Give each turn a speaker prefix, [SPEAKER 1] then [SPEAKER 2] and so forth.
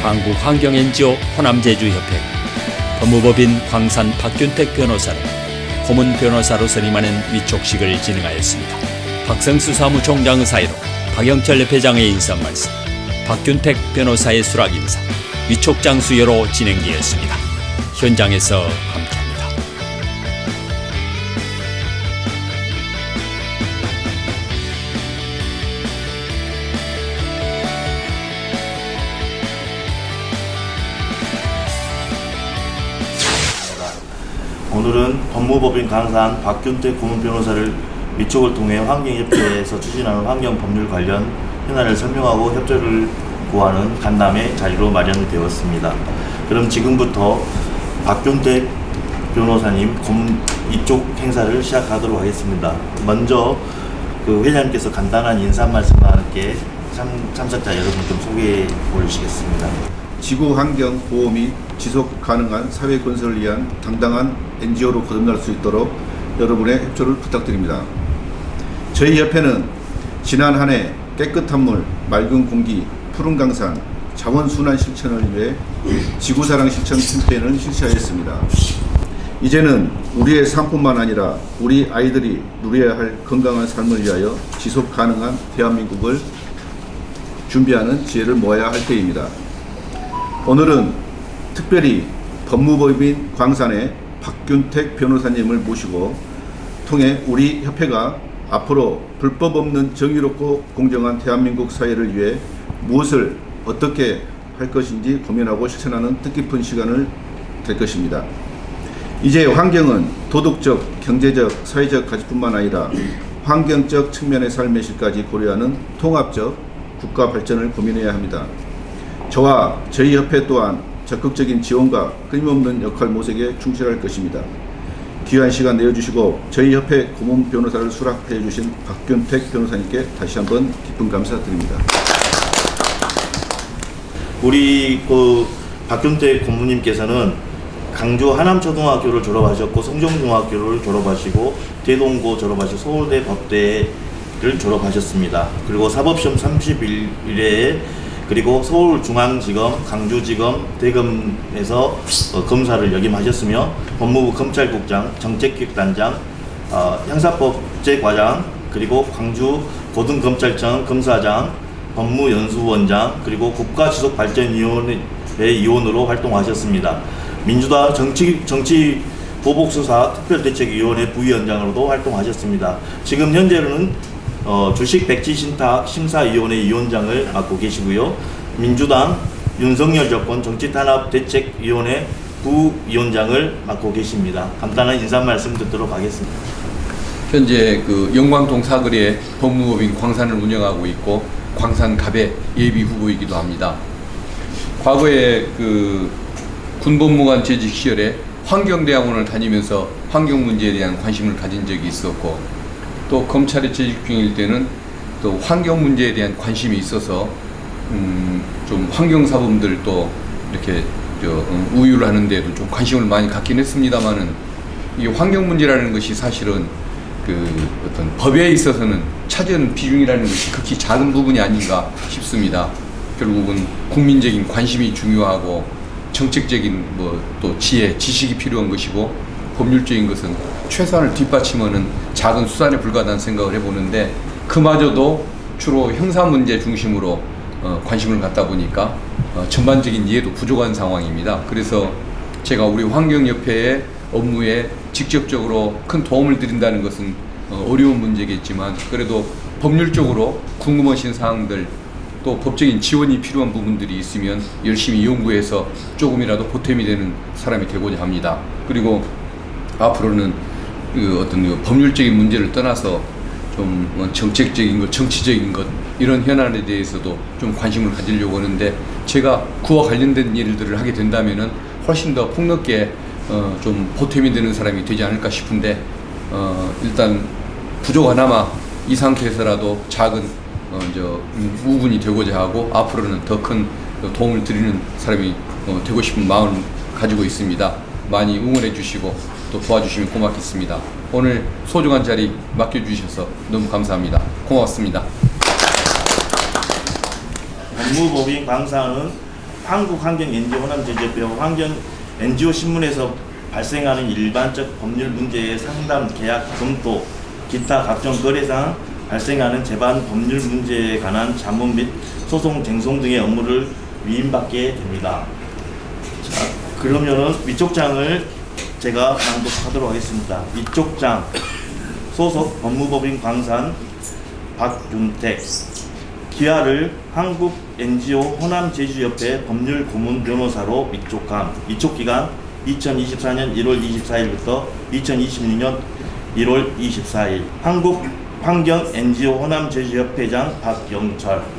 [SPEAKER 1] 한국 환경NGO 호남 제주 협회 법무법인 광산 박균택 변호사를 고문 변호사로 선임하는 위촉식을 진행하였습니다. 박성수 사무총장 사이로 박영철 회장의 인사 말씀, 박균택 변호사의 수락 인사, 위촉장 수여로 진행되었습니다. 현장에서
[SPEAKER 2] 오늘은 법무법인 강산 박균택 고문 변호사를 위촉을 통해 환경협회에서 추진하는 환경법률 관련 현안을 설명하고 협조를 구하는 간담회 자리로 마련되었습니다. 그럼 지금부터 박균택 변호사님 고문 이쪽 행사를 시작하도록 하겠습니다. 먼저 그 회장님께서 간단한 인사 말씀과 함께 참, 참석자 여러분 좀 소개해 보시겠습니다.
[SPEAKER 3] 지구 환경 보호 및 지속 가능한 사회 건설을 위한 당당한 NGO로 거듭날 수 있도록 여러분의 협조를 부탁드립니다. 저희 협회는 지난 한 해 깨끗한 물, 맑은 공기, 푸른 강산, 자원 순환 실천을 위해 지구사랑 실천 캠페인을 실시하였습니다. 이제는 우리의 삶뿐만 아니라 우리 아이들이 누려야 할 건강한 삶을 위하여 지속 가능한 대한민국을 준비하는 지혜를 모아야 할 때입니다. 오늘은 특별히 법무법인 광산의 박균택 변호사님을 모시고 통해 우리 협회가 앞으로 불법 없는 정의롭고 공정한 대한민국 사회를 위해 무엇을 어떻게 할 것인지 고민하고 실천하는 뜻깊은 시간을 될 것입니다. 이제 환경은 도덕적, 경제적, 사회적 가치뿐만 아니라 환경적 측면의 삶의 실까지 고려하는 통합적 국가 발전을 고민해야 합니다. 저와 저희 협회 또한 적극적인 지원과 끊임없는 역할 모색에 충실할 것입니다. 귀한 시간 내어주시고 저희 협회 고문 변호사를 수락해 주신 박균택 변호사님께 다시 한번 깊은 감사드립니다.
[SPEAKER 2] 우리 그 박경태 고모님께서는 강주 하남초등학교를 졸업하셨고 성정중학교를 졸업하시고 대동고 졸업하시고 서울대 법대를 졸업하셨습니다. 그리고 사법시험 31일에 그리고 서울중앙지검, 강주지검, 대검에서 어, 검사를 역임하셨으며 법무부 검찰국장, 정책기획단장, 어, 형사법제과장, 그리고 광주 고등검찰청 검사장, 법무연수원장, 그리고 국가지속발전위원회 위원으로 활동하셨습니다. 민주당 정치 정치 보복수사 특별대책위원회 부위원장으로도 활동하셨습니다. 지금 현재는 어, 주식 백지 신탁 심사위원회 위원장을 맡고 계시고요. 민주당 윤석열 정권 정치탄압대책위원회 부위원장을 맡고 계십니다. 간단한 인사 말씀 듣도록 하겠습니다.
[SPEAKER 4] 현재 그 영광동 사거리에 법무법인 광산을 운영하고 있고 광산갑의 예비 후보이기도 합니다. 과거에 그 군법무관 재직 시절에 환경대학원을 다니면서 환경 문제에 대한 관심을 가진 적이 있었고 또 검찰에 재직 중일 때는 또 환경 문제에 대한 관심이 있어서 음, 좀 환경 사범들 또 이렇게 저 음, 우유를 하는데도 좀 관심을 많이 갖긴 했습니다만은 이 환경 문제라는 것이 사실은 그 어떤 법에 있어서는 차지하는 비중이라는 것이 극히 작은 부분이 아닌가 싶습니다. 결국은 국민적인 관심이 중요하고 정책적인 뭐 또 지혜, 지식이 필요한 것이고 법률적인 것은 최소한을 뒷받침하는 작은 수단에 불과하다는 생각을 해보는데 그마저도 주로 형사 문제 중심으로 어, 관심을 갖다 보니까 어, 전반적인 이해도 부족한 상황입니다. 그래서 제가 우리 환경협회의 업무에 직접적으로 큰 도움을 드린다는 것은 어, 어려운 문제겠지만 그래도 법률적으로 궁금하신 사항들 또 법적인 지원이 필요한 부분들이 있으면 열심히 연구해서 조금이라도 보탬이 되는 사람이 되고자 합니다. 그리고 앞으로는 그 어떤 그 법률적인 문제를 떠나서 좀뭐 정책적인 것, 정치적인 것 이런 현안에 대해서도 좀 관심을 가지려고 하는데 제가 그와 관련된 일들을 하게 된다면은 훨씬 더 폭넓게 어, 좀 보탬이 되는 사람이 되지 않을까 싶은데 어, 일단 부족 하나마 이 상태에서라도 작은 어, 저, 음, 우군이 되고자 하고 앞으로는 더 큰 도움을 드리는 사람이 어, 되고 싶은 마음을 가지고 있습니다. 많이 응원해 주시고 또 도와주시면 고맙겠습니다. 오늘 소중한 자리 맡겨주셔서 너무 감사합니다. 고맙습니다.
[SPEAKER 2] 법무법인 강사는 한국환경 NGO 호남제재협회 환경 NGO 신문에서 발생하는 일반적 법률 문제의 상담, 계약, 검토, 기타 각종 거래상 발생하는 재반 법률 문제에 관한 자문 및 소송 쟁송 등의 업무를 위임받게 됩니다. 자, 그러면은 위쪽 장을 제가 낭독하도록 하겠습니다. 위쪽 장 소속 법무법인 광산 박윤택 기아를 한국 NGO 호남 제주협회 법률 고문 변호사로 위촉함. 위촉 기간 2024년 1월 24일부터 2026년 1월 24일. 한국 환경 NGO 호남 제주협회장 박영철.